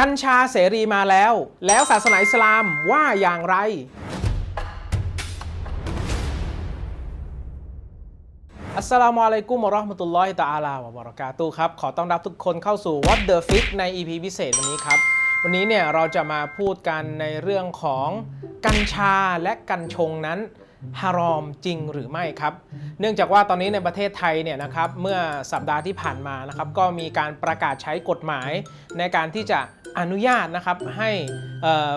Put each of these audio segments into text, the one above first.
กัญชาเสรีมาแล้ว แล้วศาสนาอิสลามว่าอย่างไร อัสลามุอะลัยกุมวะเราะห์มะตุลลอฮิตะอาลาวะบะเราะกาตุครับ ขอต้อนรับทุกคนเข้าสู่ What the Fix ใน EP พิเศษวันนี้ครับ วันนี้เนี่ยเราจะมาพูดกันในเรื่องของกัญชาและกัญชงนั้น ฮารอมจริงหรือไม่ครับ เนื่องจากว่าตอนนี้ในประเทศไทยเนี่ยนะครับเมื่อสัปดาห์ที่ผ่านมานะครับก็มีการประกาศใช้กฎหมายในการที่จะอนุญาตนะครับให้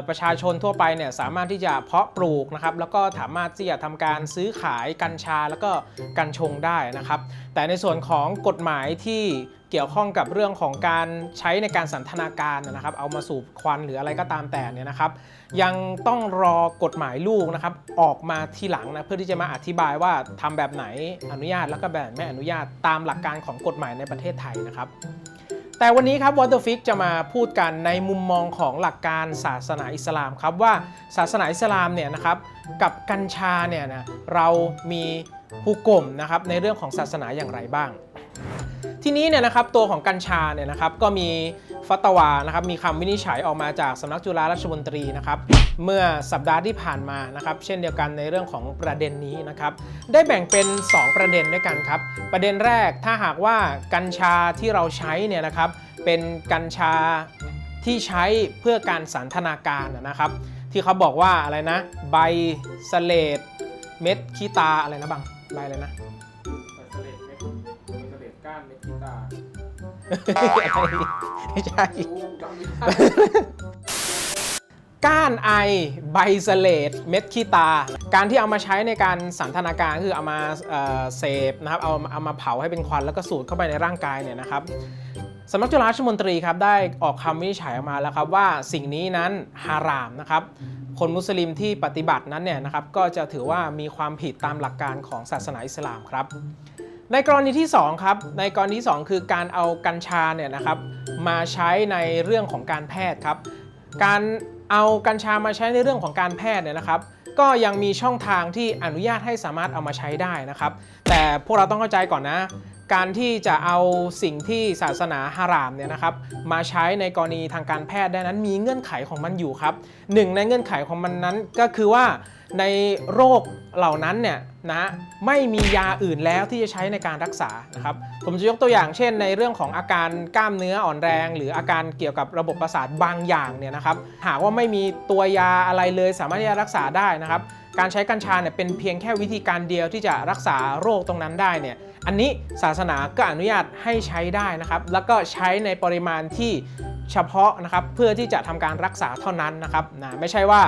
ประชาชนทั่วไปเนี่ยสามารถที่จะเพาะปลูกนะครับแล้วก็สามารถที่จะทำการซื้อขายกัญชาแล้วก็กัญชงได้นะครับ แต่ในส่วนของกฎหมายที่เกี่ยวข้องกับเรื่องของการใช้ในการสันทนาการนะครับ เอามาสูบควันหรืออะไรก็ตามแต่เนี่ยนะครับ ยังต้องรอกฎหมายลูกนะครับ ออกมาทีหลังนะเพื่อที่จะมาอธิบายว่าทำแบบไหนอนุญาตแล้วก็แบบไม่อนุญาตตามหลักการของกฎหมายในประเทศไทยนะครับ แต่วันนี้ครับ Waterfix จะมาพูดกันในมุมมองของหลักการศาสนาอิสลามครับว่าศาสนาอิสลามเนี่ยนะครับกับกัญชาเนี่ยนะเรามีผู้กลมนะครับในเรื่องของศาสนาอย่างไรบ้าง ทีนี้เนี่ยนะครับตัวของกัญชาเนี่ยนะครับก็มีฟัตวานะครับมีคำวินิจฉัยออกมาจากสำนักจุฬาราชมนตรีนะครับเมื่อสัปดาห์ที่ผ่านมานะครับเช่นเดียวกันในเรื่องของประเด็นนี้นะครับได้แบ่งเป็น 2 ประเด็นด้วยกันครับประเด็นแรกถ้าหากว่ากัญชาที่เราใช้เนี่ยนะครับเป็นกัญชาที่ใช้เพื่อการสันทนาการนะครับที่เขาบอกว่าอะไรนะใบสเลดเม็ดคีตาอะไรนะบังใบอะไรนะ ไม่ใช่ ก้านไอใบเสลดเม็ดขี้ตา การที่เอามาใช้ในการสันทนาการคือเอามาเอ่อเสพนะครับเอาเอามาเผาให้เป็นควันแล้วก็สูดเข้าไปในร่างกายเนี่ยนะครับสำนักจุฬาราชมนตรีครับได้ออกคำวินิจฉัยออกมาแล้วครับว่าสิ่งนี้นั้นฮารามนะครับคนมุสลิมที่ปฏิบัตินั้นเนี่ยนะครับก็จะถือว่ามีความผิดตามหลักการของศาสนาอิสลามครับ ในกรณีที่2ครับในกรณีที่สองคือการเอากัญชาเนี่ยนะครับมาใช้ในเรื่องของการแพทย์ครับ การเอากัญชามาใช้ในเรื่องของการแพทย์เนี่ยนะครับก็ยังมีช่องทางที่อนุญาตให้สามารถเอามาใช้ได้นะครับ แต่พวกเราต้องเข้าใจก่อนนะ การที่จะเอาสิ่งที่ศาสนาฮารามเนี่ยนะครับมาใช้ในกรณีทางการแพทย์ได้นั้นมีเงื่อนไขของมันอยู่ครับหนึ่งในเงื่อนไขของมันนั้นก็คือว่าในโรคเหล่านั้นเนี่ยนะไม่มียาอื่นแล้วที่จะใช้ในการรักษานะครับผมจะยกตัวอย่างเช่น ในเรื่องของอาการกล้ามเนื้ออ่อนแรง หรืออาการเกี่ยวกับระบบประสาทบางอย่างเนี่ยนะครับหากว่าไม่มีตัวยาอะไรเลยสามารถที่จะรักษาได้นะครับ การใช้กัญชาเนี่ยเป็นเพียงแค่วิธีการเดียวที่จะรักษาโรคตรงนั้นได้เนี่ยอันนี้ศาสนาก็อนุญาตให้ใช้ได้นะครับแล้วก็ใช้ในปริมาณที่เฉพาะนะครับเพื่อที่จะทำการรักษาเท่านั้นนะครับนะไม่ใช่ว่า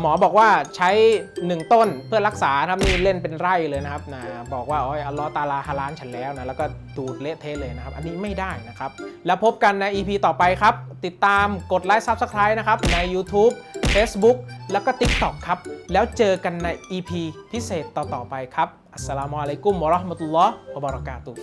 หมอบอกว่าใช้ 1 ต้นเพื่อรักษาครับนี่เล่นเป็นไร่เลยนะครับนะบอกว่าอ้ยอัลลอฮ์ตาลาฮาลานฉันแล้วนะแล้วก็ดูดเละเทะเลยนะครับ อันนี้ไม่ได้นะครับ แล้วพบกันใน EP ต่อไปครับ ติดตามกดไลค์ Subscribe นะครับใน YouTube Facebook แล้วก็ TikTok ครับ แล้วเจอกันใน EP พิเศษต่อ ๆ ไปครับ อัสสลามุอะลัยกุมวะราะห์มะตุลลอฮ์วะบะเราะกาตุฮ์